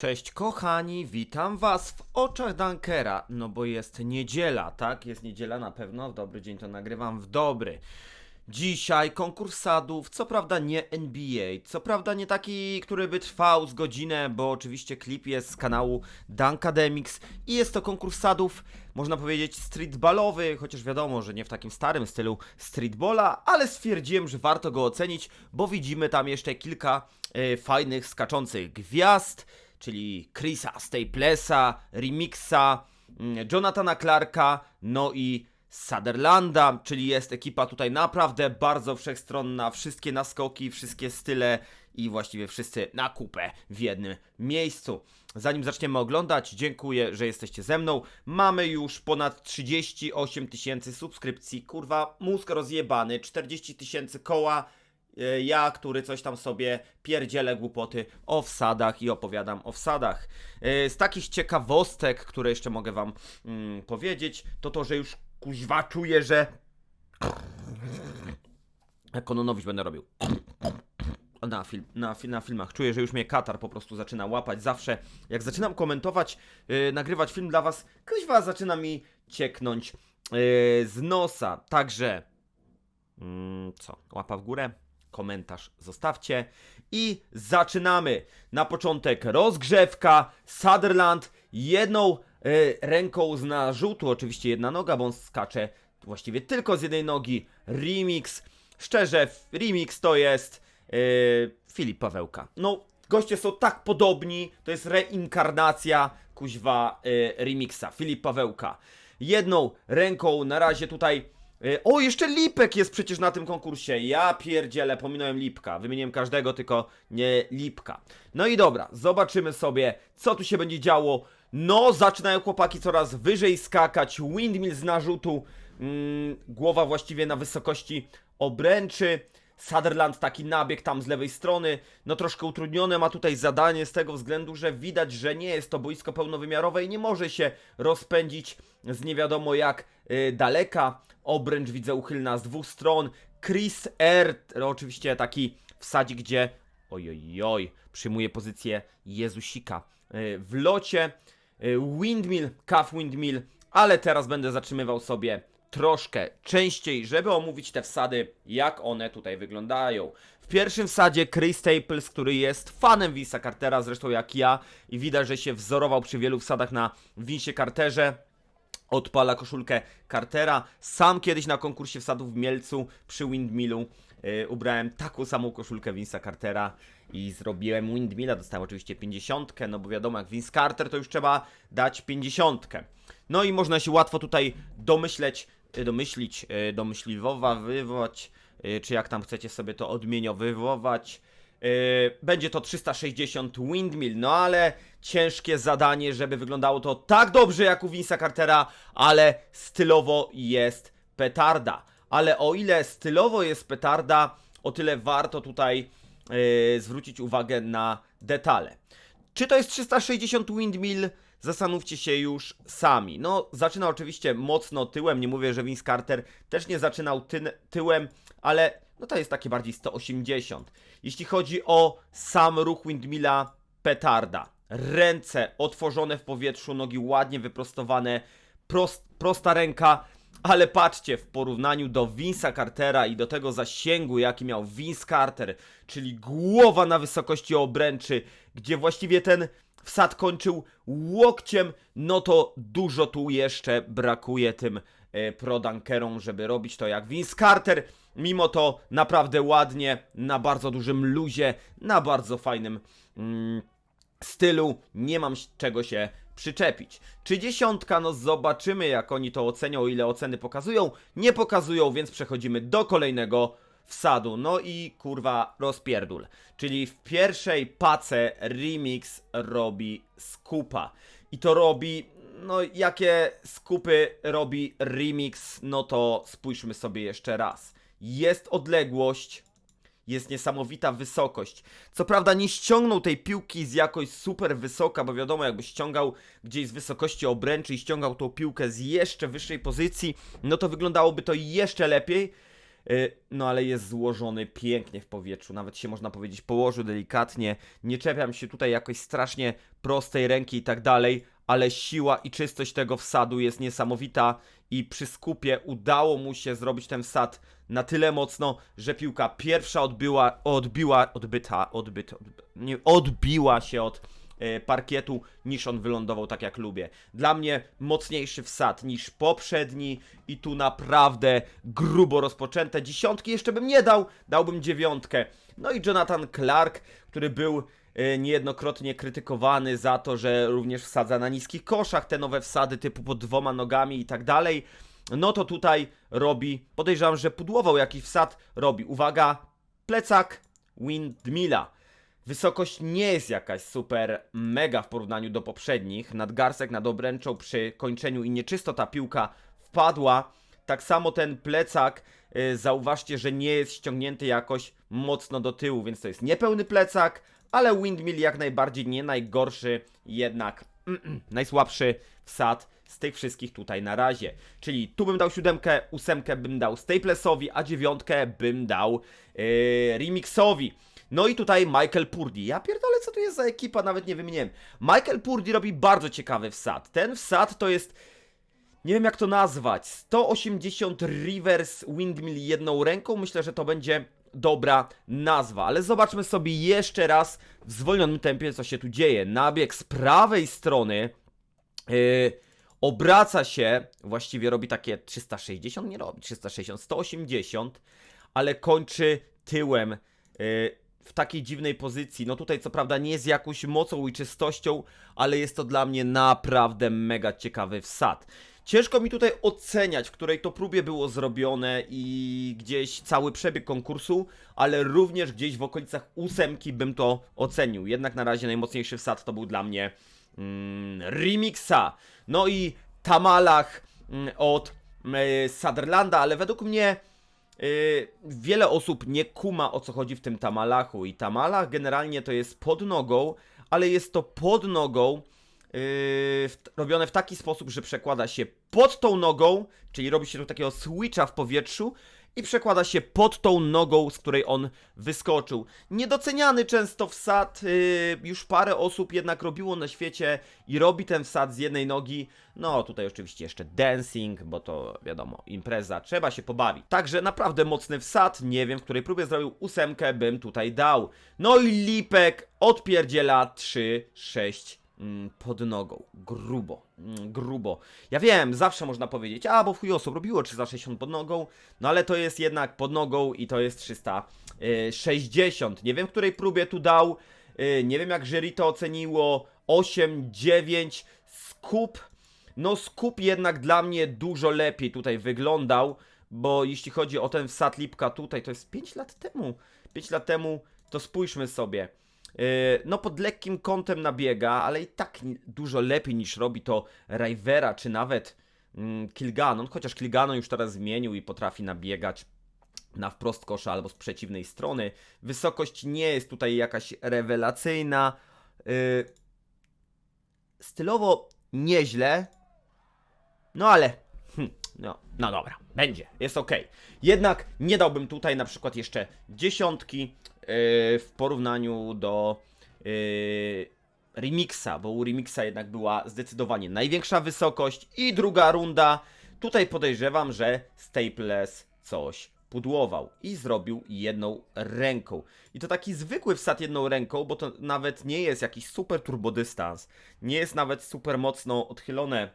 Cześć kochani, witam was w oczach Dunkera, no bo jest niedziela, tak? Jest niedziela na pewno, w dobry dzień to nagrywam, w dobry. Dzisiaj konkurs sadów, co prawda nie NBA, co prawda nie taki, który by trwał z godzinę, bo oczywiście klip jest z kanału Dunkademics i jest to konkurs sadów, można powiedzieć streetballowy, chociaż wiadomo, że nie w takim starym stylu streetballa, ale stwierdziłem, że warto go ocenić, bo widzimy tam jeszcze kilka e, fajnych skaczących gwiazd, czyli Chrisa Staplesa, Remixa, mm, Jonathana Clarka, no i Sutherlanda, czyli jest ekipa tutaj naprawdę bardzo wszechstronna, wszystkie naskoki, wszystkie style i właściwie wszyscy na kupę w jednym miejscu. Zanim zaczniemy oglądać, dziękuję, że jesteście ze mną. Mamy już ponad 38 tysięcy subskrypcji, kurwa, mózg rozjebany, 40 tysięcy koła, ja, który coś tam sobie pierdzielę głupoty o wsadach i opowiadam o wsadach. E, Z takich ciekawostek, które jeszcze mogę wam mm, powiedzieć, to to, że już kuźwa czuję, że Kononowicz będę robił. Na, film, na, na filmach. Czuję, że już mnie katar po prostu zaczyna łapać. Zawsze, jak zaczynam komentować, yy, nagrywać film dla was, kuźwa zaczyna mi cieknąć yy, z nosa. Także, mm, co? Łapa w górę, komentarz zostawcie i zaczynamy. Na początek rozgrzewka, Sutherland jedną y, ręką z narzutu, oczywiście jedna noga, bo on skacze właściwie tylko z jednej nogi. Remix, szczerze, remix to jest y, Filip Pawełka. No, goście są tak podobni, to jest reinkarnacja kuźwa y, remixa, Filip Pawełka. Jedną ręką na razie tutaj O, jeszcze Lipek jest przecież na tym konkursie. Ja pierdzielę, pominąłem Lipka. Wymieniłem każdego, tylko nie Lipka. No i dobra, zobaczymy sobie, co tu się będzie działo. No, zaczynają chłopaki coraz wyżej skakać. Windmill z narzutu. Mm, głowa właściwie na wysokości obręczy. Sutherland taki nabieg tam z lewej strony, no troszkę utrudnione ma tutaj zadanie z tego względu, że widać, że nie jest to boisko pełnowymiarowe i nie może się rozpędzić z nie wiadomo jak y, daleka. Obręcz widzę uchylna z dwóch stron. Chris R, oczywiście taki wsadzi, gdzie ojojoj, przyjmuje pozycję Jezusika. Y, w locie y, Windmill, Calf Windmill, ale teraz będę zatrzymywał sobie troszkę częściej, żeby omówić te wsady, jak one tutaj wyglądają. W pierwszym wsadzie Chris Staples, który jest fanem Vince'a Cartera, zresztą jak ja, i widać, że się wzorował przy wielu wsadach na Vince'ie Carterze. Odpala koszulkę Cartera. Sam kiedyś na konkursie wsadów w Mielcu przy Windmillu yy, ubrałem taką samą koszulkę Vince'a Cartera i zrobiłem Windmilla. Dostałem oczywiście 50, no bo wiadomo, jak Vince Carter to już trzeba dać 50. No i można się łatwo tutaj domyśleć, domyślić, y, domyśliwować, y, czy jak tam chcecie sobie to odmieniowywować. Y, Będzie to 360 windmill, no ale ciężkie zadanie, żeby wyglądało to tak dobrze jak u Vince'a Cartera, ale stylowo jest petarda. Ale o ile stylowo jest petarda, o tyle warto tutaj y, zwrócić uwagę na detale. Czy to jest 360 windmill? Zastanówcie się już sami. No, zaczyna oczywiście mocno tyłem. Nie mówię, że Vince Carter też nie zaczynał ty tyłem, ale no to jest takie bardziej 180. Jeśli chodzi o sam ruch windmilla, petarda. Ręce otworzone w powietrzu, nogi ładnie wyprostowane, prost, prosta ręka. Ale patrzcie, w porównaniu do Vince'a Cartera i do tego zasięgu, jaki miał Vince Carter, czyli głowa na wysokości obręczy, gdzie właściwie ten wsad kończył łokciem, no to dużo tu jeszcze brakuje tym e, prodankerom, żeby robić to jak Vince Carter. Mimo to naprawdę ładnie, na bardzo dużym luzie, na bardzo fajnym mm, stylu, nie mam czego się przyczepić. Czy dziesiątka? No zobaczymy jak oni to ocenią, ile oceny pokazują. Nie pokazują, więc przechodzimy do kolejnego wsadu. No i kurwa rozpierdul. Czyli w pierwszej pace remix robi skupa. I to robi, no jakie skupy robi remix, no to spójrzmy sobie jeszcze raz. Jest odległość, jest niesamowita wysokość. Co prawda nie ściągnął tej piłki z jakoś super wysoka, bo wiadomo, jakby ściągał gdzieś z wysokości obręczy i ściągał tą piłkę z jeszcze wyższej pozycji, no to wyglądałoby to jeszcze lepiej. Y, No ale jest złożony pięknie w powietrzu, nawet się można powiedzieć położył delikatnie, nie czepiam się tutaj jakoś strasznie prostej ręki i tak dalej, ale siła i czystość tego wsadu jest niesamowita i przy skupie udało mu się zrobić ten wsad na tyle mocno, że piłka pierwsza odbiła, odbiła, odbyta, odbyta, odby, nie, odbiła się od e, parkietu niż on wylądował tak jak lubię. Dla mnie mocniejszy wsad niż poprzedni i tu naprawdę grubo rozpoczęte. Dziesiątki jeszcze bym nie dał, dałbym dziewiątkę. No i Jonathan Clark, który był niejednokrotnie krytykowany za to, że również wsadza na niskich koszach te nowe wsady typu pod dwoma nogami i tak dalej. No to tutaj robi, podejrzewam, że pudłował jakiś wsad, robi, uwaga, plecak windmilla. Wysokość nie jest jakaś super mega w porównaniu do poprzednich. Nadgarstek nad obręczą przy kończeniu i nieczysto ta piłka wpadła. Tak samo ten plecak, y, zauważcie, że nie jest ściągnięty jakoś mocno do tyłu, więc to jest niepełny plecak, ale windmill jak najbardziej nie najgorszy, jednak najsłabszy wsad z tych wszystkich tutaj na razie. Czyli tu bym dał siódemkę, ósemkę bym dał Staplesowi, a dziewiątkę bym dał yy, Remixowi. No i tutaj Michael Purdy. Ja pierdolę, co tu jest za ekipa, nawet nie wymieniłem. Michael Purdy robi bardzo ciekawy wsad. Ten wsad to jest... Nie wiem jak to nazwać. 180 reverse windmill jedną ręką. Myślę, że to będzie dobra nazwa. Ale zobaczmy sobie jeszcze raz w zwolnionym tempie, co się tu dzieje. Nabieg z prawej strony. Yy, obraca się, właściwie robi takie 360, nie robi 360, 180, ale kończy tyłem yy, w takiej dziwnej pozycji. No tutaj co prawda nie jest jakąś mocą i czystością, ale jest to dla mnie naprawdę mega ciekawy wsad. Ciężko mi tutaj oceniać, w której to próbie było zrobione i gdzieś cały przebieg konkursu, ale również gdzieś w okolicach ósemki bym to ocenił. Jednak na razie najmocniejszy wsad to był dla mnie mm, Remixa. No i Tamalach mm, od y, Sutherlanda, ale według mnie y, wiele osób nie kuma o co chodzi w tym Tamalachu. I Tamalach generalnie to jest pod nogą, ale jest to pod nogą w, robione w taki sposób, że przekłada się pod tą nogą, czyli robi się tu takiego switcha w powietrzu i przekłada się pod tą nogą, z której on wyskoczył. Niedoceniany często wsad, yy, już parę osób jednak robiło na świecie i robi ten wsad z jednej nogi. No tutaj oczywiście jeszcze dancing, bo to wiadomo, impreza, trzeba się pobawić. Także naprawdę mocny wsad, nie wiem w której próbie zrobił ósemkę bym tutaj dał. No i Lipek odpierdziela 3, 6 mm, pod nogą. Grubo, mm, grubo. Ja wiem, zawsze można powiedzieć, a bo w chuj osób robiło 360 pod nogą, no ale to jest jednak pod nogą i to jest 360. Nie wiem, w której próbie tu dał, y, nie wiem jak jury to oceniło, 8, 9, skup. No skup jednak dla mnie dużo lepiej tutaj wyglądał, bo jeśli chodzi o ten wsad Lipka tutaj, to jest 5 lat temu. 5 lat temu, to spójrzmy sobie. Yy, no pod lekkim kątem nabiega, ale i tak dużo lepiej niż robi to Rivera, czy nawet mm, Kilganon, chociaż Kilganon już teraz zmienił i potrafi nabiegać na wprost kosza albo z przeciwnej strony. Wysokość nie jest tutaj jakaś rewelacyjna. Yy, stylowo nieźle, no ale hm, no, no dobra, będzie, jest ok. Jednak nie dałbym tutaj na przykład jeszcze dziesiątki w porównaniu do yy, Remixa, bo u Remixa jednak była zdecydowanie największa wysokość i druga runda. Tutaj podejrzewam, że Staples coś pudłował i zrobił jedną ręką. I to taki zwykły wsad jedną ręką, bo to nawet nie jest jakiś super turbodystans, nie jest nawet super mocno odchylone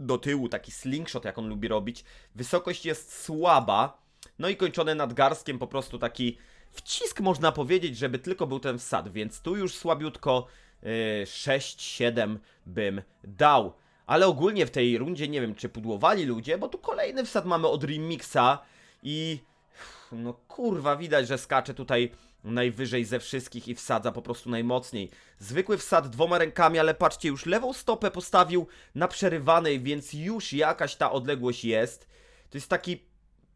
do tyłu, taki slingshot, jak on lubi robić. Wysokość jest słaba, no i kończone nadgarstkiem, po prostu taki wcisk, można powiedzieć, żeby tylko był ten wsad, więc tu już słabiutko yy, 6-7 bym dał. Ale ogólnie w tej rundzie nie wiem, czy pudłowali ludzie, bo tu kolejny wsad mamy od Remixa i no kurwa, widać, że skacze tutaj najwyżej ze wszystkich i wsadza po prostu najmocniej. Zwykły wsad dwoma rękami, ale patrzcie, już lewą stopę postawił na przerywanej, więc już jakaś ta odległość jest. To jest taki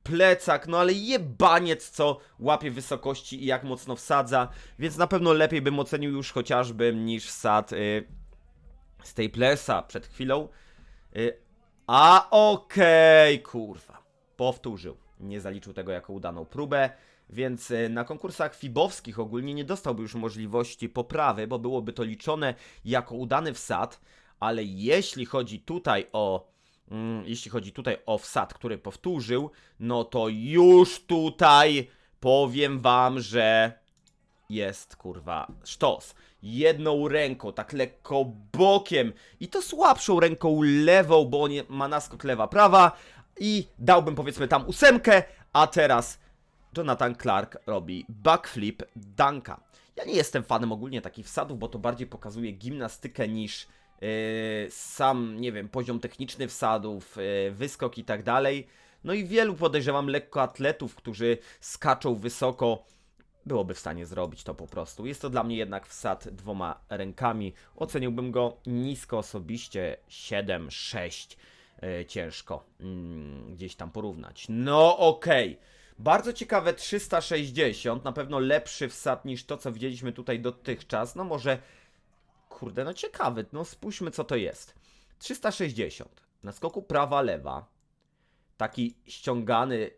plecak, no ale jebaniec, co łapie wysokości i jak mocno wsadza, więc na pewno lepiej bym ocenił już chociażby niż wsad y, Staplesa przed chwilą. Y, a okej, kurwa. Powtórzył. nie zaliczył tego jako udaną próbę, więc e, na konkursach fibowskich ogólnie nie dostałby już możliwości poprawy, bo byłoby to liczone jako udany wsad, ale jeśli chodzi tutaj o jeśli chodzi tutaj o wsad, który powtórzył, no to już tutaj powiem wam, że jest kurwa sztos. Jedną ręką, tak lekko bokiem i to słabszą ręką lewą, bo nie ma naskok lewa prawa i dałbym powiedzmy tam ósemkę, a teraz Jonathan Clark robi backflip dunka. Ja nie jestem fanem ogólnie takich wsadów, bo to bardziej pokazuje gimnastykę niż sam, nie wiem, poziom techniczny wsadów, yy, wyskok i tak dalej. No i wielu podejrzewam lekkoatletów, którzy skaczą wysoko, byłoby w stanie zrobić to po prostu. Jest to dla mnie jednak wsad dwoma rękami. Oceniłbym go nisko osobiście 7, 6. Yy, ciężko mm, gdzieś tam porównać. No okej. Bardzo ciekawe 360, na pewno lepszy wsad niż to, co widzieliśmy tutaj dotychczas. No może, kurde, no ciekawy, no spójrzmy co to jest. 360, na skoku prawa, lewa, taki ściągany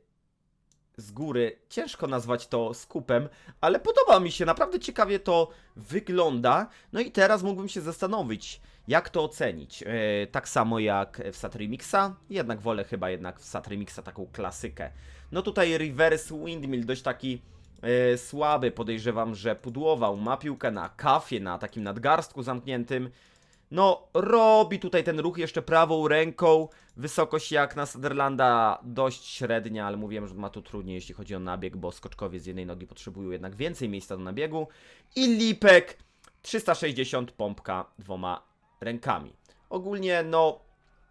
z góry, ciężko nazwać to skupem, ale podoba mi się, naprawdę ciekawie to wygląda. No i teraz mógłbym się zastanowić, jak to ocenić. E, tak samo jak w Sat Remixa, jednak wolę chyba jednak w Sat Remixa taką klasykę. No tutaj Reverse Windmill, dość taki e, słaby, podejrzewam, że pudłował, ma piłkę na kafie, na takim nadgarstku zamkniętym. No, robi tutaj ten ruch jeszcze prawą ręką. Wysokość jak na Sutherlanda dość średnia, ale mówiłem, że ma tu trudniej, jeśli chodzi o nabieg, bo skoczkowie z jednej nogi potrzebują jednak więcej miejsca do nabiegu. I Lipek 360 pompka dwoma rękami. Ogólnie, no,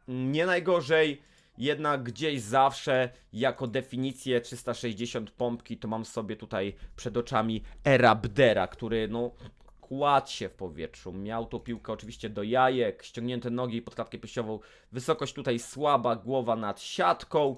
nie najgorzej. Jednak gdzieś zawsze jako definicję 360 pompki to mam sobie tutaj przed oczami Erabdera, który no kładł się w powietrzu. Miał tą piłkę oczywiście do jajek, ściągnięte nogi i podkładkę piersiową. Wysokość tutaj słaba, głowa nad siatką,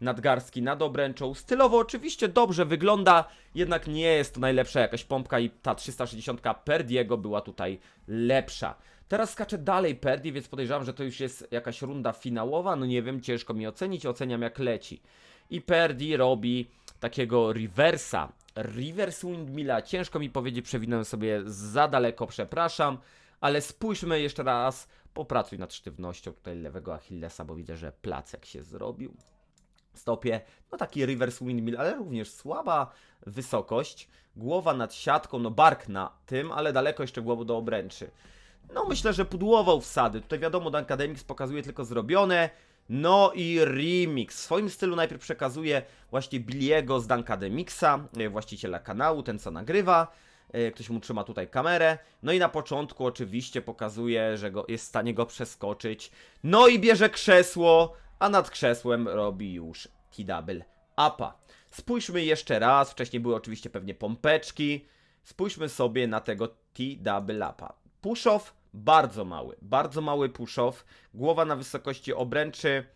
nadgarstki nad obręczą. Stylowo oczywiście dobrze wygląda, jednak nie jest to najlepsza jakaś pompka i ta 360 Perdiego była tutaj lepsza. Teraz skaczę dalej Perdi, więc podejrzewam, że to już jest jakaś runda finałowa. No nie wiem, ciężko mi ocenić, oceniam jak leci. I Perdi robi takiego reversa. Reverse windmilla, ciężko mi powiedzieć, przewinąłem sobie za daleko, przepraszam. Ale spójrzmy jeszcze raz, popracuj nad sztywnością tutaj lewego Achillesa, bo widzę, że placek się zrobił stopie. No taki reverse windmill, ale również słaba wysokość. Głowa nad siatką, no bark na tym, ale daleko jeszcze głową do obręczy. No myślę, że pudłował wsady. Tutaj wiadomo, Dan Academics pokazuje tylko zrobione. No i remix. W swoim stylu najpierw przekazuje właśnie Billiego z Dan Academicsa, e, właściciela kanału, ten co nagrywa. E, Ktoś mu trzyma tutaj kamerę. No i na początku oczywiście pokazuje, że go, jest w stanie go przeskoczyć. No i bierze krzesło, a nad krzesłem robi już T-double upa. Spójrzmy jeszcze raz. Wcześniej były oczywiście pewnie pompeczki. Spójrzmy sobie na tego T-double upa. Push-off bardzo mały, bardzo mały push-off. Głowa na wysokości obręczy.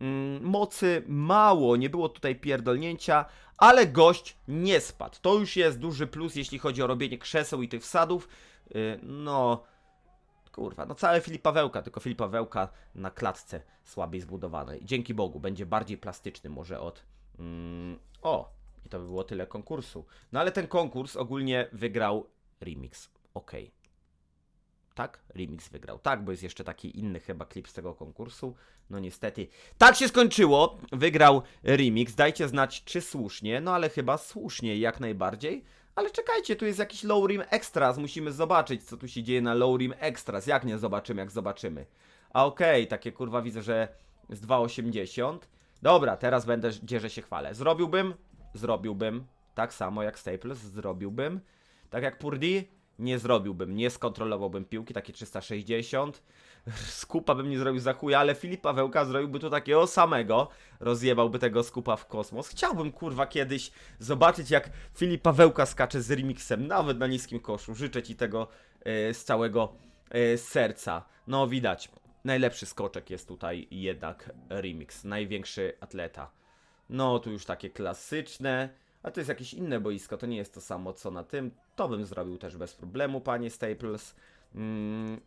Mm, mocy mało, nie było tutaj pierdolnięcia, ale gość nie spadł. To już jest duży plus, jeśli chodzi o robienie krzeseł i tych wsadów. Yy, no, kurwa, no całe Filipa Wełka, tylko Filipa Wełka na klatce słabiej zbudowanej. Dzięki Bogu, będzie bardziej plastyczny może od... Mm, o, i to by było tyle konkursu. No ale ten konkurs ogólnie wygrał Remix. Okej. Tak? Remix wygrał. Tak, bo jest jeszcze taki inny chyba klip z tego konkursu. No niestety. Tak się skończyło. Wygrał Remix. Dajcie znać, czy słusznie. No ale chyba słusznie, jak najbardziej. Ale czekajcie, tu jest jakiś Low Rim Extras. Musimy zobaczyć, co tu się dzieje na Low Rim Extras. Jak nie zobaczymy, jak zobaczymy. A okej, takie kurwa widzę, że z 2,80. Dobra, teraz będę, gdzie się chwalę. Zrobiłbym? Zrobiłbym. Tak samo jak Staples, zrobiłbym. Tak jak Purdy? Nie zrobiłbym, nie skontrolowałbym piłki, takie 360. Skupa bym nie zrobił za chuja, ale Filipa Wełka zrobiłby tu takiego samego. Rozjebałby tego skupa w kosmos. Chciałbym, kurwa, kiedyś zobaczyć, jak Filipa Wełka skacze z remixem, nawet na niskim koszu. Życzę ci tego e, z całego e, serca. No, widać. Najlepszy skoczek jest tutaj jednak remix. Największy atleta. No, tu już takie klasyczne. A to jest jakieś inne boisko, to nie jest to samo co na tym. To bym zrobił też bez problemu, panie Staples. Mm,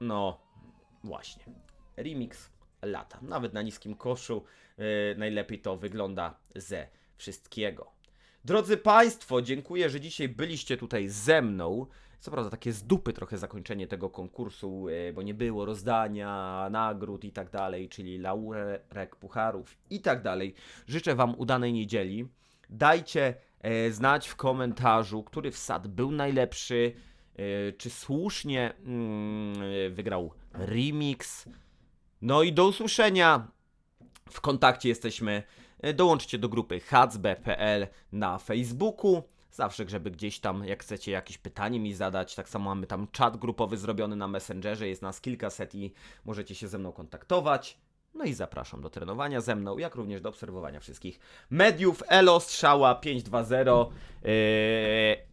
no, właśnie. Remix lata. Nawet na niskim koszu yy, najlepiej to wygląda ze wszystkiego. Drodzy Państwo, dziękuję, że dzisiaj byliście tutaj ze mną. Co prawda takie z dupy trochę zakończenie tego konkursu, yy, bo nie było rozdania nagród i tak dalej, czyli laurek, pucharów i tak dalej. Życzę Wam udanej niedzieli. Dajcie e, znać w komentarzu, który wsad był najlepszy, e, czy słusznie mm, e, wygrał remix. No i do usłyszenia. W kontakcie jesteśmy. Dołączcie do grupy hacb.pl na Facebooku. Zawsze, żeby gdzieś tam, jak chcecie jakieś pytanie mi zadać, tak samo mamy tam czat grupowy zrobiony na Messengerze, jest nas kilkaset i możecie się ze mną kontaktować. No i zapraszam do trenowania ze mną, jak również do obserwowania wszystkich mediów. Elo, strzała 520. Yy,